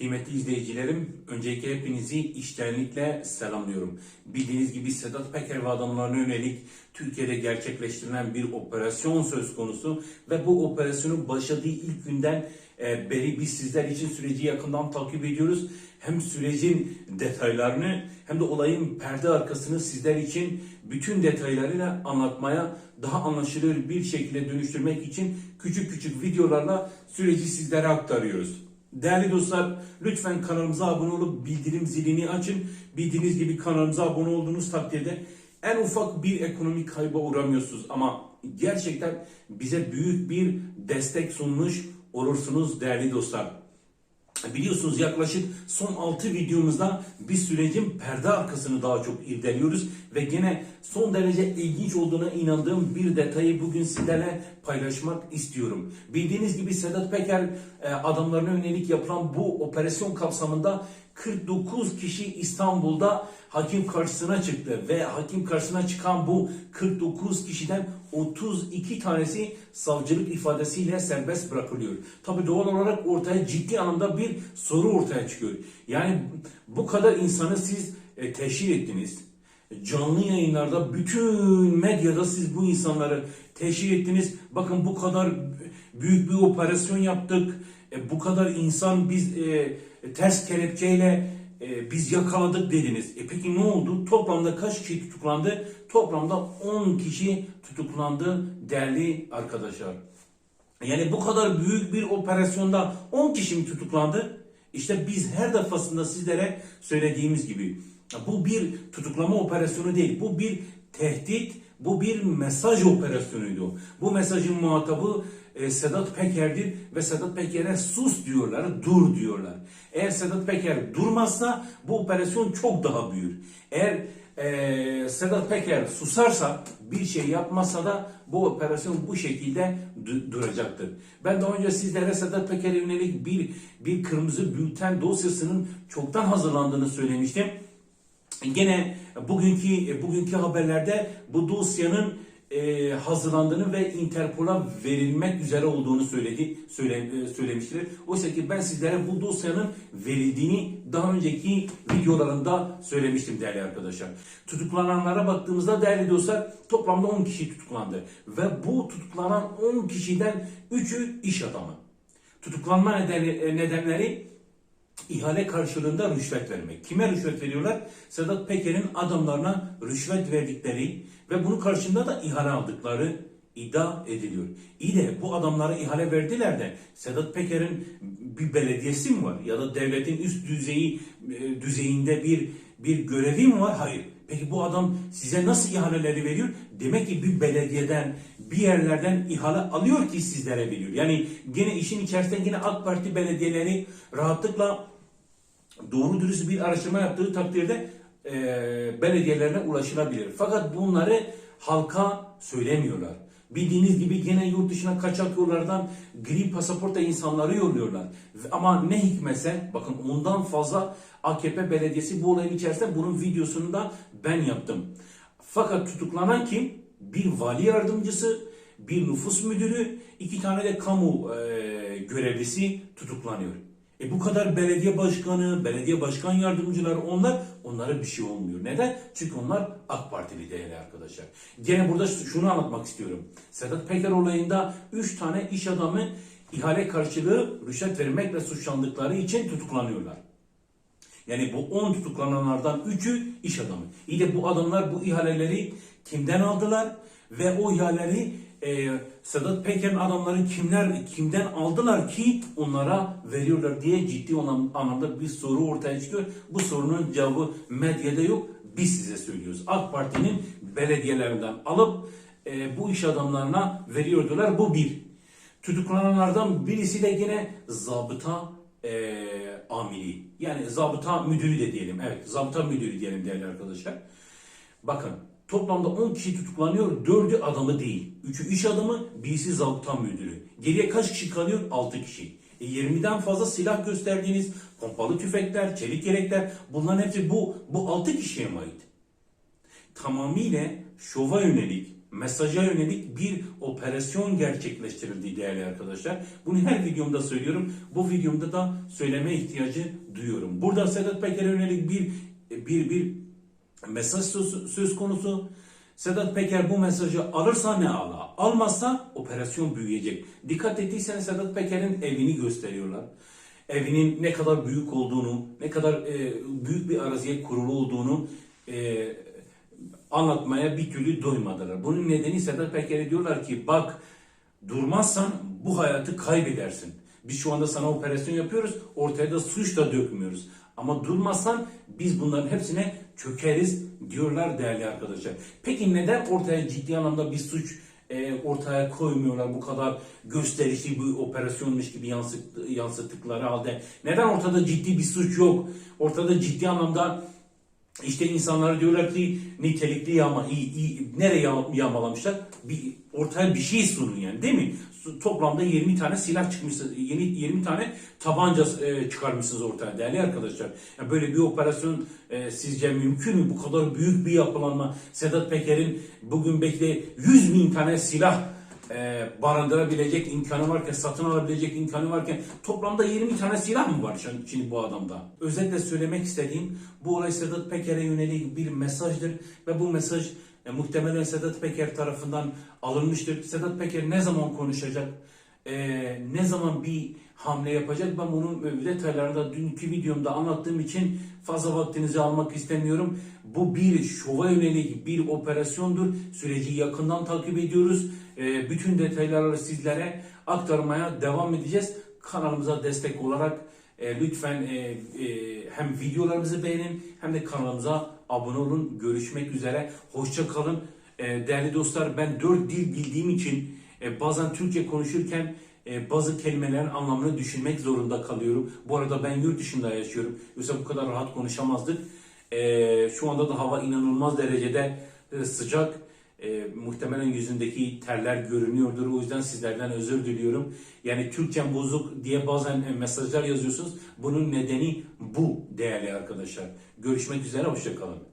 Kıymetli izleyicilerim, öncelikle hepinizi içtenlikle selamlıyorum. Bildiğiniz gibi Sedat Peker ve adamlarına yönelik Türkiye'de gerçekleştirilen bir operasyon söz konusu ve bu operasyonun başladığı ilk günden e, beri biz sizler için süreci yakından takip ediyoruz. Hem sürecin detaylarını hem de olayın perde arkasını sizler için bütün detaylarıyla anlatmaya daha anlaşılır bir şekilde dönüştürmek için küçük küçük videolarla süreci sizlere aktarıyoruz. Değerli dostlar lütfen kanalımıza abone olup bildirim zilini açın. Bildiğiniz gibi kanalımıza abone olduğunuz takdirde en ufak bir ekonomik kayba uğramıyorsunuz ama gerçekten bize büyük bir destek sunmuş olursunuz değerli dostlar. Biliyorsunuz yaklaşık son 6 videomuzda biz sürecin perde arkasını daha çok irdeliyoruz ve gene son derece ilginç olduğuna inandığım bir detayı bugün sizlerle paylaşmak istiyorum. Bildiğiniz gibi Sedat Peker e, adamlarına yönelik yapılan bu operasyon kapsamında 49 kişi İstanbul'da hakim karşısına çıktı ve hakim karşısına çıkan bu 49 kişiden 32 tanesi savcılık ifadesiyle serbest bırakılıyor. Tabi doğal olarak ortaya ciddi anlamda bir soru ortaya çıkıyor. Yani bu kadar insanı siz e, teşhir ettiniz. Canlı yayınlarda bütün medyada siz bu insanları teşhir ettiniz. Bakın bu kadar büyük bir operasyon yaptık. E, bu kadar insan biz e, ters kelepçeyle e, biz yakaladık dediniz. E peki ne oldu? Toplamda kaç kişi tutuklandı? Toplamda 10 kişi tutuklandı değerli arkadaşlar. Yani bu kadar büyük bir operasyonda 10 kişi mi tutuklandı? İşte biz her defasında sizlere söylediğimiz gibi bu bir tutuklama operasyonu değil. Bu bir tehdit, bu bir mesaj operasyonuydu. Bu mesajın muhatabı e, Sedat Peker'dir ve Sedat Peker'e sus diyorlar, dur diyorlar. Eğer Sedat Peker durmazsa bu operasyon çok daha büyür. Eğer e, Sedat Peker susarsa bir şey yapmazsa da bu operasyon bu şekilde du- duracaktır. Ben daha önce sizlere Sedat Peker'e yönelik bir bir kırmızı bülten dosyasının çoktan hazırlandığını söylemiştim. Gene bugünkü bugünkü haberlerde bu dosyanın e, hazırlandığını ve Interpol'a verilmek üzere olduğunu söyledi söyle, e, söylemiştir. Oysa ki ben sizlere bu dosyanın verildiğini daha önceki videolarımda söylemiştim değerli arkadaşlar. Tutuklananlara baktığımızda değerli dostlar toplamda 10 kişi tutuklandı ve bu tutuklanan 10 kişiden 3'ü iş adamı. Tutuklanma nedeni, nedenleri ihale karşılığında rüşvet vermek. Kime rüşvet veriyorlar? Sedat Peker'in adamlarına rüşvet verdikleri ve bunun karşılığında da ihale aldıkları iddia ediliyor. İyi de bu adamlara ihale verdiler de Sedat Peker'in bir belediyesi mi var ya da devletin üst düzeyi e, düzeyinde bir bir görevi mi var? Hayır. Peki bu adam size nasıl ihaleleri veriyor? Demek ki bir belediyeden, bir yerlerden ihale alıyor ki sizlere veriyor. Yani gene işin içerisinde yine AK Parti belediyeleri rahatlıkla doğru dürüst bir araştırma yaptığı takdirde e, belediyelerine ulaşılabilir. Fakat bunları halka söylemiyorlar. Bildiğiniz gibi gene yurt dışına kaçak yollardan gri pasaporta insanları yolluyorlar. Ama ne hikmetse bakın ondan fazla AKP belediyesi bu olayın içerisinde bunun videosunu da ben yaptım. Fakat tutuklanan kim? Bir vali yardımcısı, bir nüfus müdürü, iki tane de kamu e, görevlisi tutuklanıyor. E bu kadar belediye başkanı, belediye başkan yardımcıları onlar, onlara bir şey olmuyor. Neden? Çünkü onlar AK Partili değerli arkadaşlar. Gene burada şunu anlatmak istiyorum. Sedat Peker olayında 3 tane iş adamı ihale karşılığı rüşvet vermekle suçlandıkları için tutuklanıyorlar. Yani bu 10 tutuklananlardan 3'ü iş adamı. İyi de bu adamlar bu ihaleleri kimden aldılar ve o ihaleleri e, Sedat Peker'in adamları kimler kimden aldılar ki onlara veriyorlar diye ciddi olan anlamda bir soru ortaya çıkıyor. Bu sorunun cevabı medyada yok. Biz size söylüyoruz. AK Parti'nin belediyelerinden alıp e, bu iş adamlarına veriyordular. Bu bir. Tutuklananlardan birisi de yine zabıta e, amiri. Yani zabıta müdürü de diyelim. Evet zabıta müdürü diyelim değerli arkadaşlar. Bakın toplamda 10 kişi tutuklanıyor. 4'ü adamı değil. 3'ü iş adamı, birisi zabıta müdürü. Geriye kaç kişi kalıyor? 6 kişi. E 20'den fazla silah gösterdiğiniz pompalı tüfekler, çelik yelekler bunların hepsi bu, bu 6 kişiye mi ait? tamamıyla şova yönelik mesaja yönelik bir operasyon gerçekleştirildi değerli arkadaşlar. Bunu her videomda söylüyorum. Bu videomda da söyleme ihtiyacı duyuyorum. Burada Sedat Peker'e yönelik bir bir bir mesaj söz, söz konusu. Sedat Peker bu mesajı alırsa ne ala, almazsa operasyon büyüyecek. Dikkat ettiyseniz Sedat Peker'in evini gösteriyorlar. Evinin ne kadar büyük olduğunu, ne kadar e, büyük bir araziye kurulu olduğunu e, anlatmaya bir türlü doymadılar. Bunun nedeni Sedat Peker'e diyorlar ki bak durmazsan bu hayatı kaybedersin. Biz şu anda sana operasyon yapıyoruz, ortaya da suç da dökmüyoruz. Ama durmazsan biz bunların hepsine çökeriz diyorlar değerli arkadaşlar. Peki neden ortaya ciddi anlamda bir suç e, ortaya koymuyorlar bu kadar gösterişli bir operasyonmuş gibi yansıt, yansıttıkları halde? Neden ortada ciddi bir suç yok? Ortada ciddi anlamda işte insanlar diyorlar ki nitelikli yağma, iyi, iyi, nereye yağ- yağmalamışlar? Bir, ortaya bir şey sunun yani değil mi? Toplamda 20 tane silah çıkmışsınız, yeni 20 tane tabanca e, çıkarmışsınız ortaya değerli arkadaşlar. Ya böyle bir operasyon e, sizce mümkün mü? Bu kadar büyük bir yapılanma. Sedat Peker'in bugün belki 100 bin tane silah e, barındırabilecek imkanı varken, satın alabilecek imkanı varken toplamda 20 tane silah mı var şimdi bu adamda? Özetle söylemek istediğim bu olay Sedat Peker'e yönelik bir mesajdır ve bu mesaj e, muhtemelen Sedat Peker tarafından alınmıştır. Sedat Peker ne zaman konuşacak? E, ne zaman bir hamle yapacak? Ben bunun e, detaylarında dünkü videomda anlattığım için fazla vaktinizi almak istemiyorum. Bu bir şova yönelik bir operasyondur. Süreci yakından takip ediyoruz. E, bütün detayları sizlere aktarmaya devam edeceğiz. Kanalımıza destek olarak e, lütfen e, e, hem videolarımızı beğenin hem de kanalımıza abone olun. Görüşmek üzere. Hoşça kalın. E, değerli dostlar ben dört dil bildiğim için e, bazen Türkçe konuşurken e, bazı kelimelerin anlamını düşünmek zorunda kalıyorum. Bu arada ben yurt dışında yaşıyorum. Yoksa bu kadar rahat konuşamazdık. E, şu anda da hava inanılmaz derecede e, sıcak. E, muhtemelen yüzündeki terler görünüyordur. O yüzden sizlerden özür diliyorum. Yani Türkçem bozuk diye bazen e, mesajlar yazıyorsunuz. Bunun nedeni bu değerli arkadaşlar. Görüşmek üzere, hoşçakalın.